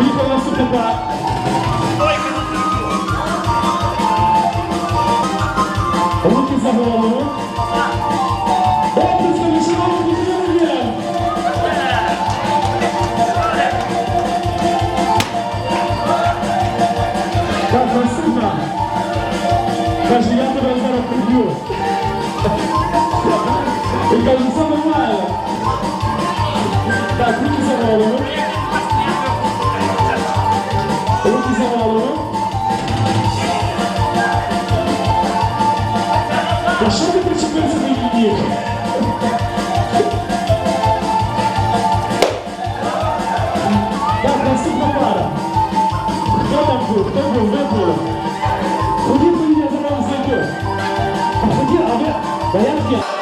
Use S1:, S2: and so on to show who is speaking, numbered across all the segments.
S1: Наступна пара. Руки за голову.
S2: 500キロ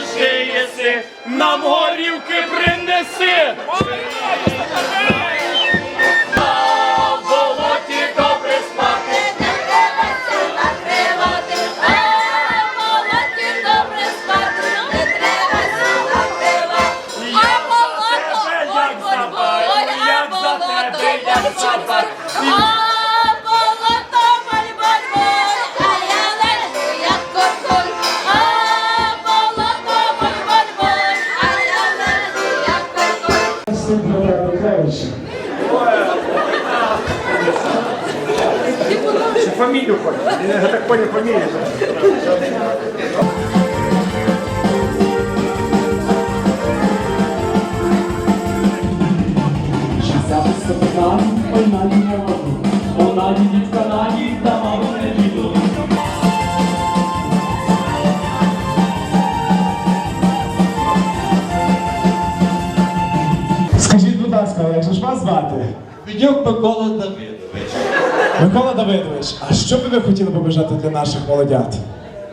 S2: же єси? Нам горівки принеси!
S3: Фамилию хоть. Я так понял, фамилию.
S1: Та мало не. Скажіть, будь ласка, як же ж вас звати?
S4: Підьок Микола Давидович.
S1: Микола Давидович, а що би ви хотіли побажати для наших молодят?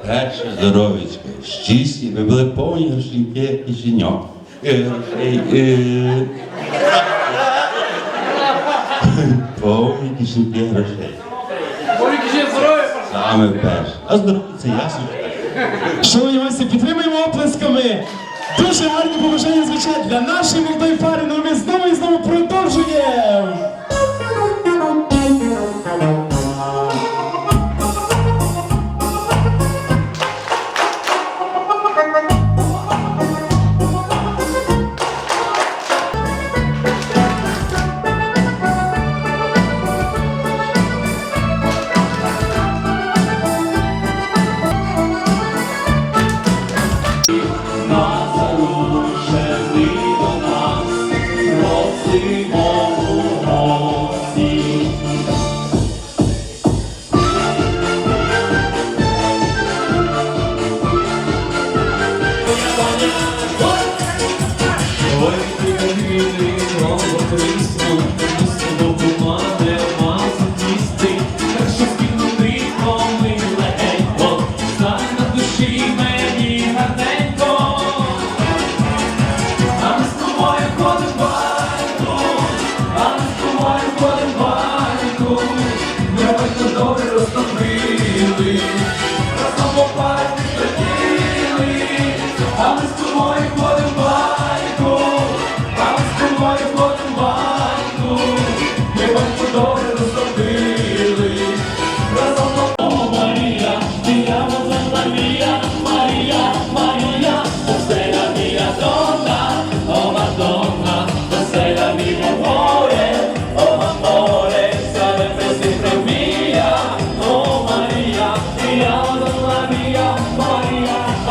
S4: Перше здоров'ячко, щасті, ви були повні грошеньки і жіньок. Е, грошей, е. Повні кишеньки грошей. Саме перше. А здоров'я це ясно.
S1: Шановні гості, підтримуємо оплесками. Дуже гарні побажання звучать для нашої молодої пари, але ми знову і знову продовжуємо.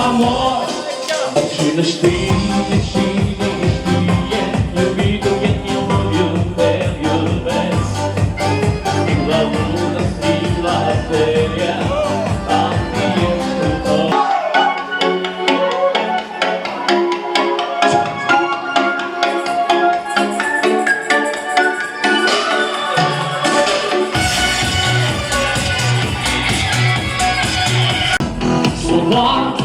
S2: amor walk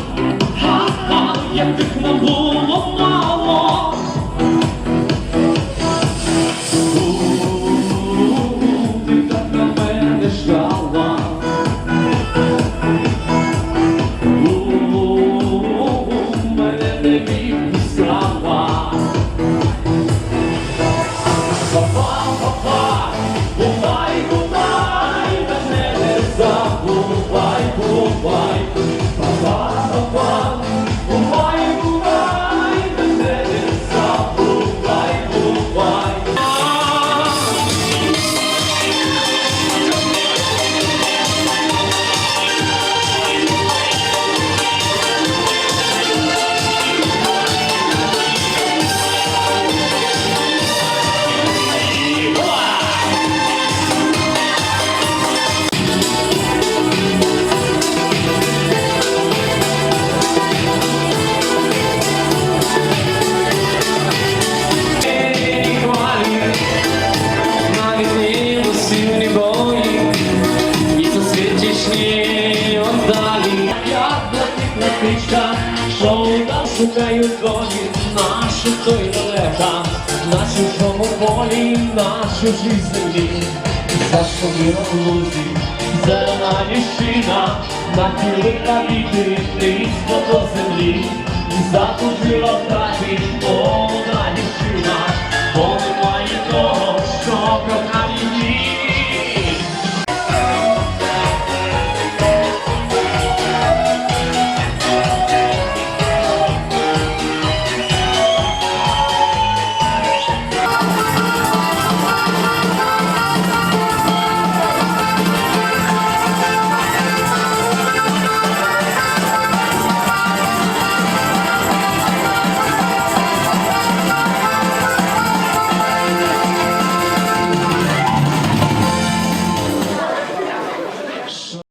S2: нам шукають доні нашу той далека, на чужому полі, нашу жизнь землі. Зашуміла в лузі, зелена ліщина, нахилила віти, низько до землі. Затужила в хаті молода дівчина, бо